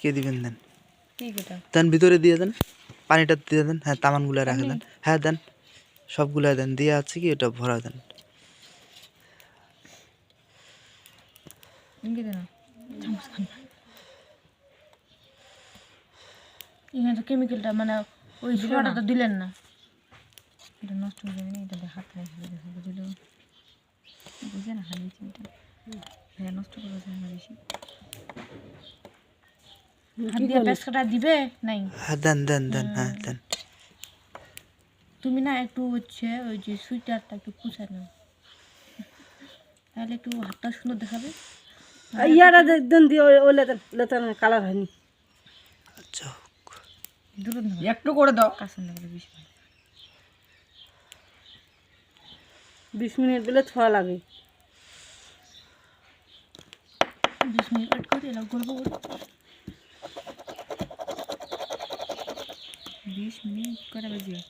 কে দিবেন দেন। দেন ভিতরে দিয়ে দেন পানিটা দিয়ে দেন হ্যাঁ তামানগুলো রাখে দেন। হ্যাঁ দেন সবগুলো দেন দিয়ে আছে কি ওটা ভরা দেন। ইনকে এখানে তো কেমিক্যালটা মানে ওই তো দিলেন না। এটা নষ্ট হয়ে যাবে না এটা হাত রেখে দেখো বুঝলো বুঝে না খালি চিন্তা হ্যাঁ নষ্ট করে না বেশি। দিবে? নাই। হ্যাঁ দেন দেন দেন হ্যাঁ দেন। তুমি না একটু হচ্ছে ওই যে সুইটারটা একটু কুচায় নাও। তাহলে একটু হাতটা সুন্দর দেখাবে। ইয়াটা দেন দিয়ে ওই লেতেন লেতেন কালার হয়নি। আচ্ছা একটু করে দাও। কাছে না বিশ মিনিট দিলে ছোঁয়া লাগে। বিশ মিনিট করে গল্প করে। বিশ মিনিট করে বাজিয়ে